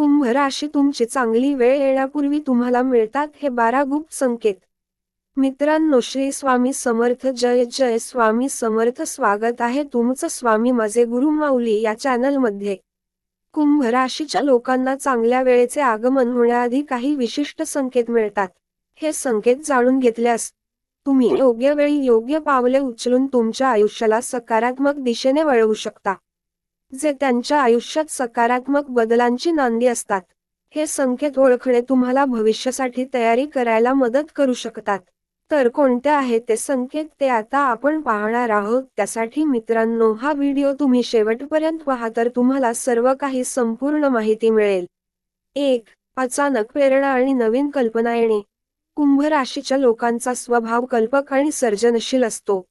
कुंभ राशी तुमची चांगली वेळ येण्यापूर्वी तुम्हाला मिळतात हे बारा गुप्त संकेत. मित्रांनो श्री स्वामी समर्थ जय जय. स्वामी समर्थ स्वागत आहे तुमचं स्वामी माझे गुरु माऊली या चॅनलमध्ये. कुंभ राशीच्या लोकांना चांगल्या वेळेचे आगमन होण्याआधी काही विशिष्ट संकेत मिळतात. हे संकेत जाणून घेतल्यास तुम्ही योग्य वेळी योग्य पावले उचलून तुमच्या आयुष्याला सकारात्मक दिशेने वळवू शकता. जे त्यांच्या आयुष्यात सकारात्मक बदलांची नांदी असतात. हे संकेत ओळखणे तुम्हाला भविष्यासाठी तयारी करायला मदत करू शकतात. तर कोणते आहेत ते संकेत ते आता आपण पाहणार आहोत. त्यासाठी मित्रांनो हा व्हिडिओ तुम्ही शेवटपर्यंत पहा तर तुम्हाला सर्व काही संपूर्ण माहिती मिळेल. एक अचानक प्रेरणा आणि नवीन कल्पना येणे. कुंभ राशीच्या लोकांचा स्वभाव कल्पक आणि सर्जनशील असतो.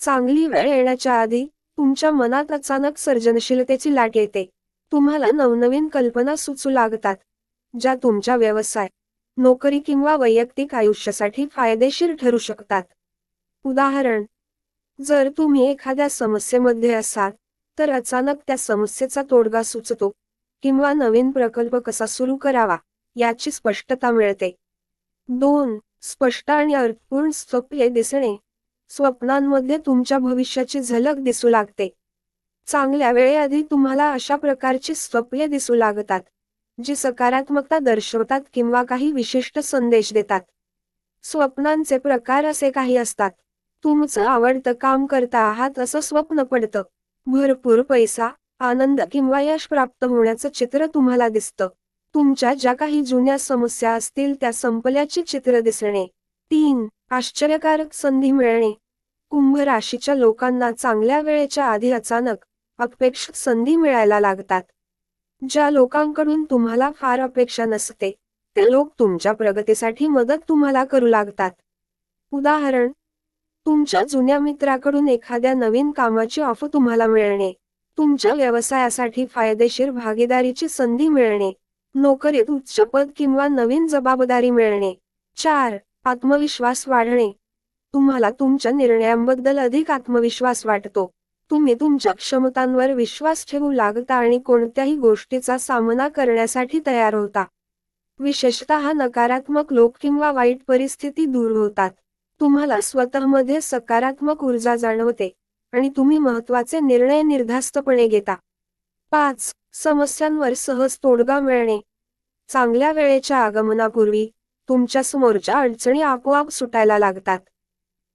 चांगली वेळ येण्याच्या आधी तुमच्या मनात अचानक सर्जनशीलतेची लाट येते. तुम्हाला नवनवीन कल्पना सुचू लागतात ज्या तुमच्या व्यवसाय नोकरी किंवा वैयक्तिक आयुष्यासाठी फायदेशीर ठरू शकतात. उदाहरण जर तुम्ही एखाद्या समस्येमध्ये असाल तर अचानक त्या समस्येचा तोडगा सुचतो किंवा नवीन प्रकल्प कसा सुरू करावा याची स्पष्टता मिळते. दोन स्पष्ट आणि अर्थपूर्ण स्वप्ने दिसणे. स्वप्नांमध्ये तुमच्या भविष्याची झलक दिसू लागते. चांगल्या वेळेआधी तुम्हाला अशा प्रकारची स्वप्ने दिसू लागतात जी सकारात्मकता दर्शवतात किंवा काही विशिष्ट संदेश देतात. स्वप्नांचे प्रकार असे काही असतात. तुमचं आवडतं काम करता आहात असं स्वप्न पडतं. भरपूर पैसा आनंद किंवा यश प्राप्त होण्याचं चित्र तुम्हाला दिसतं. तुमच्या ज्या काही जुन्या समस्या असतील त्या संपल्याचे चित्र दिसणे. तीन आश्चर्यकारक संधी मिळणे. कुंभ राशीच्या लोकांना चांगल्या वेळेच्या आधी अचानक अपेक्षित संधी मिळायला लागतात. ज्या लोकांकडून तुम्हाला फार अपेक्षा नसते ते लोक तुमच्या प्रगतीसाठी मदत तुम्हाला करू लागतात. उदाहरण तुमच्या जुन्या मित्राकडून एखाद्या नवीन कामाची ऑफर तुम्हाला मिळणे तुमच्या व्यवसायासाठी फायदेशीर भागीदारीची संधी मिळणे नोकरीत उच्च पद किंवा नवीन जबाबदारी मिळणे. चार आत्मविश्वास वाढणे. तुम्हाला तुमच्या निर्णयांबद्दल अधिक आत्मविश्वास वाटतो. तुम्ही तुमच्या क्षमतांवर विश्वास ठेवू लागता आणि कोणत्याही गोष्टीचा सामना करण्यासाठी तयार होता. विशेषतः नकारात्मक लोक किंवा वाईट परिस्थिती दूर होतात. तुम्हाला स्वतःमध्ये सकारात्मक ऊर्जा जाणवते आणि तुम्ही महत्त्वाचे निर्णय निर्धास्तपणे घेता. पाच समस्यांवर सहज तोडगा मिळणे. चांगल्या वेळेच्या आगमनापूर्वी तुमच्या समोरच्या अडचणी आपोआप सुटायला लागतात.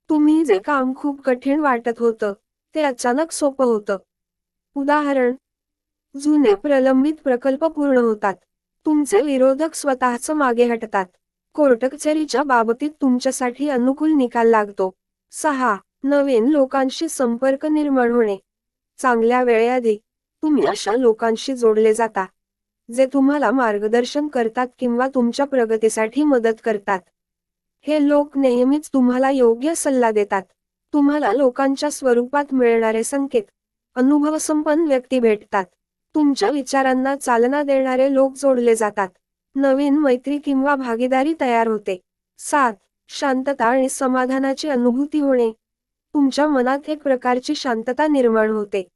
तुम्ही जे काम खूप कठीण वाटत होतं ते अचानक सोपं होतं. उदाहरण जुने प्रलंबित प्रकल्प पूर्ण होतात. तुमचे विरोधक स्वतःच मागे हटतात. कोर्ट कचेरीच्या बाबतीत तुमच्यासाठी अनुकूल निकाल लागतो. सहा नवीन लोकांशी संपर्क निर्माण होणे. चांगल्या वेळेआधी तुम्ही अशा लोकांशी जोडले जाता जे तुम्हाला मार्गदर्शन करतात किंवा तुमच्या प्रगतीसाठी मदत करतात. हे लोक नेहमीच तुम्हाला योग्य सल्ला देतात. तुम्हाला लोकांच्या स्वरूपात मिळणारे संकेत अनुभवसंपन्न व्यक्ती भेटतात. तुमच्या विचारांना चालना देणारे लोक जोडले जातात. नवीन मैत्री किंवा भागीदारी तयार होते. सात शांतता आणि समाधानाची अनुभूती होणे. तुमच्या मनात एक प्रकारची शांतता निर्माण होते.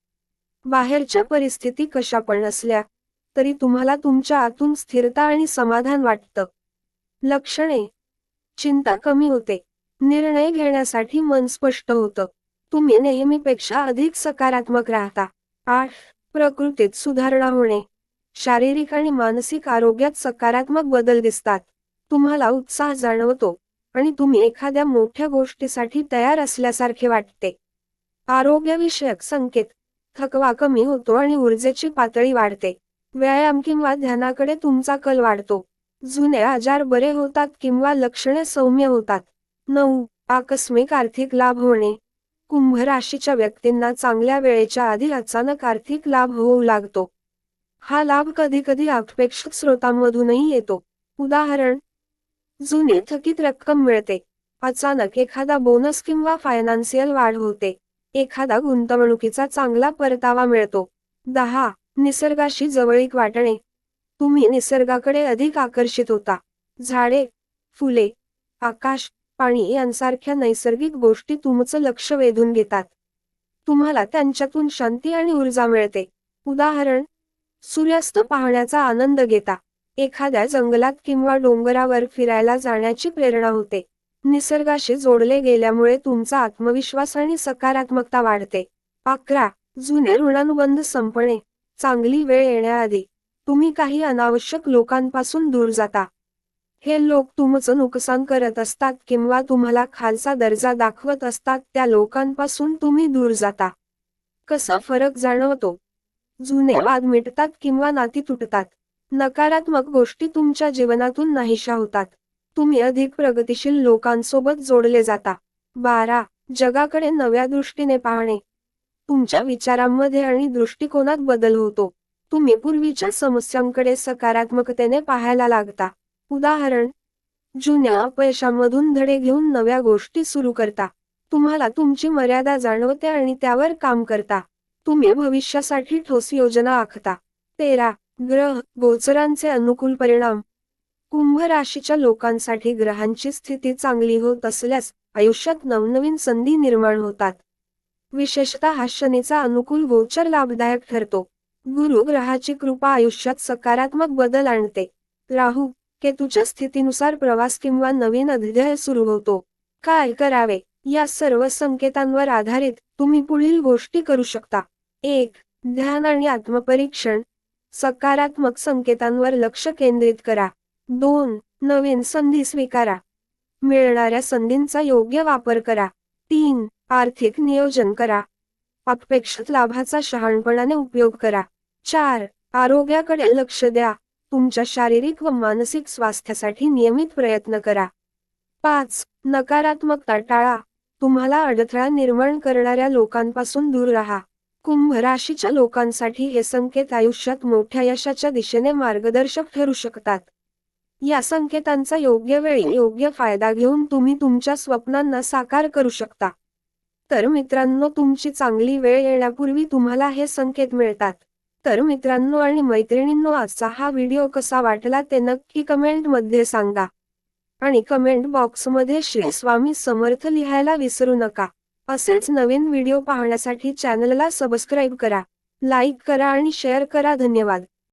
बाहेरच्या परिस्थिती कशा पण असल्या तरी तुम्हाला तुमच्या आतून स्थिरता आणि समाधान वाटतं. लक्षणे चिंता कमी होते. निर्णय घेण्यासाठी मन स्पष्ट होतं. तुम्ही नेहमीपेक्षा अधिक सकारात्मक राहता. आठ. प्रकृतीत सुधारणा होणे. शारीरिक आणि मानसिक आरोग्यात सकारात्मक बदल दिसतात. तुम्हाला उत्साह जाणवतो आणि तुम्ही एखाद्या मोठ्या गोष्टीसाठी तयार असल्यासारखे वाटते. आरोग्यविषयक संकेत. थकवा कमी होतो आणि ऊर्जेची पातळी वाढते. व्यायाम किंवा ध्यानाकडे तुमचा कल वाढतो. जुने आजार बरे होतात किंवा लक्षणे सौम्य होतात. नऊ आकस्मिक आर्थिक लाभ होणे. कुंभ राशीच्या व्यक्तींना चांगल्या वेळेच्या आधी अचानक आर्थिक लाभ होऊ लागतो. हा लाभ कधी कधी अपेक्षित स्रोतांमधूनही येतो. उदाहरण जुने थकीत रक्कम मिळते. अचानक एखादा बोनस किंवा फायनान्शियल वाढ होते. एखादा गुंतवणुकीचा चांगला परतावा मिळतो. दहा निसर्गाशी जवळीक वाटणे. तुम्ही निसर्गाकडे अधिक आकर्षित होता. झाडे फुले आकाश पाणी यांसारख्या नैसर्गिक गोष्टी तुमचं लक्ष वेधून घेतात. तुम्हाला त्यांच्यातून शांती आणि ऊर्जा मिळते. उदाहरण सूर्यास्त पाहण्याचा आनंद घेता. एखाद्या जंगलात किंवा डोंगरावर फिरायला जाण्याची प्रेरणा होते. निसर्गाशी जोडले गेल्यामुळे तुमचा आत्मविश्वास आणि सकारात्मकता वाढते. अकरा जुने ऋणानुबंध संपणे. चांगली वेळ येण्याआधी. तुम्ही काही अनावश्यक लोकांपासून दूर जाता. हे लोक तुमचं नुकसान करत असतात किंवा तुम्हाला खालचा दर्जा दाखवत असतात त्या लोकांपासून तुम्ही दूर जाता. कसा फरक जाणवतो? जुने वाद मिटतात किंवा नाती तुटतात. नकारात्मक गोष्टी तुमच्या जीवनातून नाहीशा होतात. तुम्ही अधिक प्रगतिशील लोकांसोबत जोडले जाता. बारा. जगाकडे नव्या दृष्टीने पाहणे. तुमच्या विचारांमध्ये आणि दृष्टिकोनात बदल होतो. तुम्ही पूर्वीच्या समस्यांकडे सकारात्मकतेने पाहायला लागता. उदाहरण जुन्या अपयशांमधून धडे घेऊन नव्या गोष्टी सुरू करता. तुम्हाला तुमची मर्यादा जाणवते आणि त्यावर काम करता. तुम्ही भविष्यासाठी ठोस योजना आखता. तेरा ग्रह गोचरांचे अनुकूल परिणाम. कुंभ राशीच्या लोकांसाठी ग्रहांची स्थिती चांगली होत असल्यास आयुष्यात नवनवीन संधी निर्माण होतात. विशेषतः हा शनीचा अनुकूल गोचर लाभदायक ठरतो. गुरु ग्रहाची कृपा आयुष्यात सकारात्मक बदल आणते. राहू केतूच्या स्थितीनुसार प्रवास किंवा नवीन अध्याय सुरू होतो. काय करावे? या सर्व संकेतांवर आधारित तुम्ही पुढील गोष्टी करू शकता. एक ध्यान आणि आत्मपरीक्षण. सकारात्मक संकेतांवर लक्ष केंद्रित करा. दोन नवीन संधी स्वीकारा. मिळणाऱ्या संधींचा योग्य वापर करा. तीन आर्थिक नियोजन करा. अपेक्षित लाभाचा शहाणपणाने उपयोग करा. चार आरोग्याकडे लक्ष द्या. तुमच्या शारीरिक व मानसिक स्वास्थ्यासाठी नियमित प्रयत्न करा. पाच नकारात्मकता टाळा. तुम्हाला अडथळा निर्माण करणाऱ्या लोकांपासून दूर राहा. कुंभ राशीच्या लोकांसाठी हे संकेत आयुष्यात मोठ्या यशाच्या दिशेने मार्गदर्शक ठरू शकतात. या संकेतांचा योग्य वेळी योग्य फायदा घेऊन तुम्ही तुमच्या स्वप्नांना साकार करू शकता. तर मित्रांनो तुमची चांगली वेळ येण्यापूर्वी तुम्हाला हे संकेत मिळतात. तर मित्रांनो आणि मैत्रिणींनो आजचा हा व्हिडिओ कसा वाटला ते नक्की कमेंटमध्ये सांगा. आणि कमेंट बॉक्समध्ये श्री स्वामी समर्थ लिहायला विसरू नका. असेच नवीन व्हिडिओ पाहण्यासाठी चॅनलला सबस्क्राईब करा लाईक करा आणि शेअर करा. धन्यवाद.